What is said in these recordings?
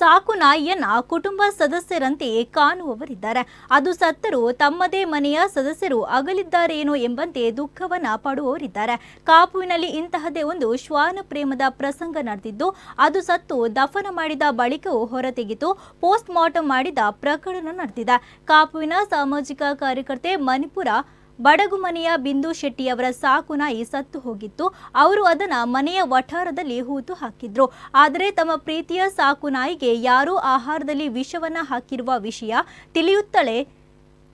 ಸಾಕು ನಾಯಿಯನ್ನ ಕುಟುಂಬ ಸದಸ್ಯರಂತೆ ಕಾಣುವವರಿದ್ದಾರೆ. ಅದು ಸತ್ತರೂ ತಮ್ಮದೇ ಮನೆಯ ಸದಸ್ಯರು ಅಗಲಿದ್ದಾರೇನೋ ಎಂಬಂತೆ ದುಃಖವನ್ನ ಪಡುವವರಿದ್ದಾರೆ. ಕಾಪುವಿನಲ್ಲಿ ಇಂತಹದೇ ಒಂದು ಶ್ವಾನ ಪ್ರೇಮದ ಪ್ರಸಂಗ ನಡೆದಿದ್ದು, ಅದು ಸತ್ತು ದಫನ ಮಾಡಿದ ಬಳಿಕವೂ ಹೊರತೆಗೆದು ಪೋಸ್ಟ್ ಮಾರ್ಟಮ್ ಮಾಡಿದ ಪ್ರಕರಣ ನಡೆದಿದೆ. ಕಾಪುವಿನ ಸಾಮಾಜಿಕ ಕಾರ್ಯಕರ್ತೆ ಮಣಿಪುರ ಬಡಗು ಮನೆಯ ಬಿಂದು ಶೆಟ್ಟಿಯವರ ಸಾಕು ನಾಯಿ ಸತ್ತು ಹೋಗಿತ್ತು. ಅವರು ಅದನ್ನ ಮನೆಯ ವಠಾರದಲ್ಲಿ ಹೂತು ಹಾಕಿದ್ರು. ಆದರೆ ತಮ್ಮ ಪ್ರೀತಿಯ ಸಾಕು ನಾಯಿಗೆ ಯಾರೋ ಆಹಾರದಲ್ಲಿ ವಿಷವನ್ನ ಹಾಕಿರುವ ವಿಷಯ ತಿಳಿಯುತ್ತಲೇ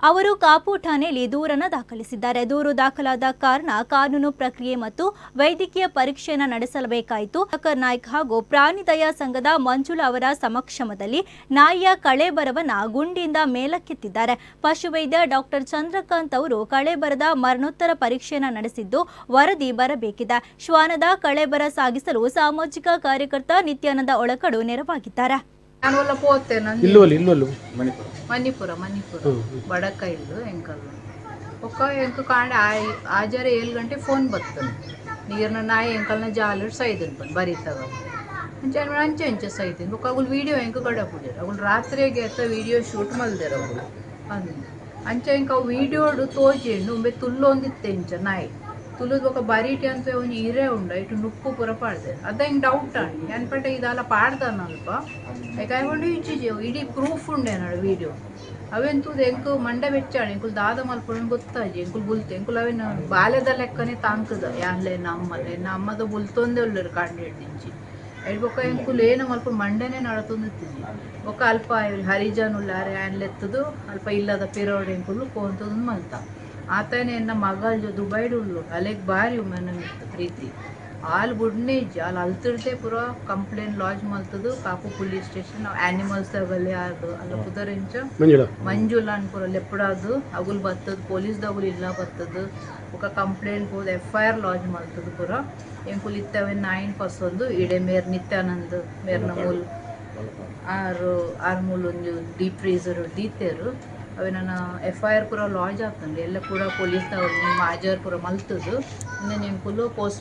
ಅವರು ಕಾಪು ಠಾಣೆಯಲ್ಲಿ ದೂರನ್ನು ದಾಖಲಿಸಿದ್ದಾರೆ. ದೂರು ದಾಖಲಾದ ಕಾರಣ ಕಾನೂನು ಪ್ರಕ್ರಿಯೆ ಮತ್ತು ವೈದ್ಯಕೀಯ ಪರೀಕ್ಷೆಯನ್ನು ನಡೆಸಬೇಕಾಯಿತು. ನಾಯ್ಕ್ ಹಾಗೂ ಪ್ರಾಣಿ ದಯಾ ಸಂಘದ ಮಂಜುಳಾ ಅವರ ಸಮಕ್ಷಮದಲ್ಲಿ ನಾಯಿಯ ಕಳೆಬರವನ್ನ ಗುಂಡಿಯಿಂದ ಮೇಲಕ್ಕೆತ್ತಿದ್ದಾರೆ. ಪಶುವೈದ್ಯ ಡಾಕ್ಟರ್ ಚಂದ್ರಕಾಂತ್ ಅವರು ಕಳೆಬರದ ಮರಣೋತ್ತರ ಪರೀಕ್ಷೆಯನ್ನು ನಡೆಸಿದ್ದು ವರದಿ ಬರಬೇಕಿದೆ. ಶ್ವಾನದ ಕಳೆಬರ ಸಾಗಿಸಲು ಸಾಮಾಜಿಕ ಕಾರ್ಯಕರ್ತ ನಿತ್ಯಾನಂದ ಒಳಕಡು ನೆರವಾಗಿದ್ದಾರೆ. ನಾನು ಒಲ್ಲ ಪೋತೆ ನಂದು ಇಲ್ಲೂ ಅಲ್ಲ ಇಲ್ಲೂ ಅಲ್ಲ ಮಣಿಪುರ. ಮಣಿಪುರ ಮಣಿಪುರ. ಬಡಕ ಇಲ್ಲು ಎಂಕಲ್ಲ. ಒಕ್ಕ ಎಂಕ ಕಾಂಡ ಆಯ್ ಆಜರೆ ಏಳು ಗಂಟೆ ಫೋನ್ ಬರ್ತದೆ. ನೀರ್ನ ನಾಯಿ ಎಂಕಲ್ನ ಜಾಲರ್ ಸೈದನ್ ಬಂದು ಬರೀತಾವ ಅಂಚೆ ಅಂಚೆ ಅಂಚೆ ಸೈದಿನ. ಬೊಕ್ಕ ಅವಳು ವೀಡಿಯೋ ಎಂಕ ಗಡ ಪುಡಿರ ಅವಳು ರಾತ್ರಿಗೆ ಎತ್ತ ಶೂಟ್ ಮಲ್ದಿರ ಅವಳು ಅಂದ. ಅಂಚೆ ಎಂಕ ವೀಡಿಯೋಡು ತೋಜಿ ಉಂಬೆ ತುಲ್ಲೊಂದಿತ್ತೆ ಇಂಚ ನಾಯಿ. ತುಳುದು ఒక ಬರೀಟಿ ಅಂತ ಒಂಜಿ ಇರೆ ಉಂಡ, ಇಟ್ಟು ನುಪ್ಪು ಪೂರ ಪಾಡ್ದೆ. ಅದ ಹಿಂಗ್ ಡೌಟ್ ಆಂಡಿ ಅನ್ಪೇಟೆ ಇದೆಲ್ಲ ಪಾಡ್ದಾನ ಅಲ್ಪ. ಯಾಕಂಡು ಇಚ್ಚಿಜಿ ಇಡೀ ಪ್ರೂಫ್ ಉಂಡೆ ನಾಡು ವಿಡಿಯೋ ಅವೆಂತುದು ಎಂಕು ಮಂಡೆ ಬೆಚ್ಚಾಣ ಎಂಕುಲ್ ದಾದ ಮಲ್ಪೊಂಡು ಗೊತ್ತಾಜಿ ಎಂಕುಲ್ ಬುಲ್ತೆ ಎಂಕುಲ್ ಅವೆನ್ ಬಾಲ್ಯದ ಲೆಕ್ಕನೆ ತಾಂಕದ. ಯಾನ್ಲೆ ನಮ್ಮಲೆ ನಮ್ಮದು ಬುಲ್ತೊಂದೆ ಉಳ್ಳರು ಕಾಂಡಿ ಹಿಡ್ದಿಂಚಿ ಬೊಕ್ಕ ಎಂಕುಲ್ ಏನು ಮಲ್ಪ ಮಂಡೆನೆ ನಡತೊಂದಿತ್ತಿಜಿ ಬೊಕ್ಕ ಅಲ್ಪ ಹರಿಜನ್ ಉಳ್ಳಾರೆ ಆನ್ಲೆತ್ತದು ಅಲ್ಪ ಇಲ್ಲದ ಪಿರೋಡ್ ಎಂಕುಲು ಕೋಂತದು ಮಲ್ತ. ಆತನೇ ಎನ್ನ ಮಗಲ್ ದುಬೈಡ್ ಉಳ್ಳು ಅಲೆಗ್ ಬಾರಿ ಉಮೆನ ಪ್ರೀತಿ ಆಲ್ ಬುಡ್ನೆ ಇಜ್ಜಿ ಅಲ್ಲಿ ಅಲ್ತಿರ್ದೆ ಪೂರ complaint launch ಮಲ್ತದು Kapu police station animals ತಗಲಿ ಅದು ಅಲ್ಲ ಪುದರಿಂಚ మంజుల ಮಂಜುಲ ಅನ್ಪುರ ಲೆಪ್ಪಡಾದು ಅಗುಲ್ ಬತ್ತದ ಪೊಲೀಸ್ದಗುಲ್ ಇಲ್ಲ ಬತ್ತದು ఒక ಕಂಪ್ಲೇಂಟ್ ಹೋದ ಎಫ್ ಐ ಆರ್ ಲಾಂಚ್ ಮಾಡ್ತದ ಪೂರ ಎಂಕುಲ್ ಇತ್ತವೆ ನೈನ್ ಪರ್ಸೊಂದು ಇಡೆ ಮೇರ್ ನಿತ್ಯಾನಂದ್ ಮೇರ್ನ ಮೂಲ್ ಆರು ಆರು ಮೂಲ್ ಒಂದು ಡೀಪ್ ಫ್ರೀಸರ್ ದೀತೇರು ಅವೆ ನನ್ನ ಎಫ್ ಐ ಆರ್ ಪೂರ ಲಾಂಚ್ ಆಗ್ತಂಡೆ ಎಲ್ಲ ಕೂಡ ಪೊಲೀಸ್ದವ್ರು ನಿಮ್ಮ ಆಜಾರ್ ಪೂರ ಮಲ್ತದು ಇನ್ನು ಎಂಕುಲು ಪೋಸ್ಟ್